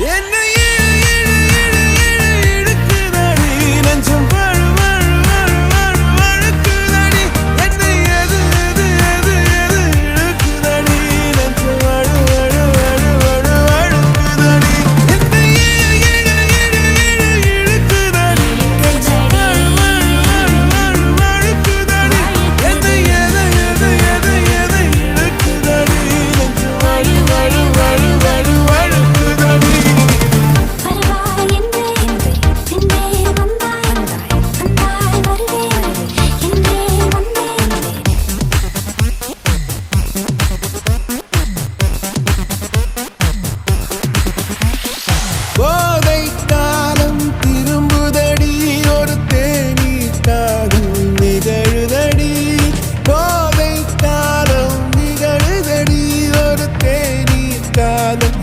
In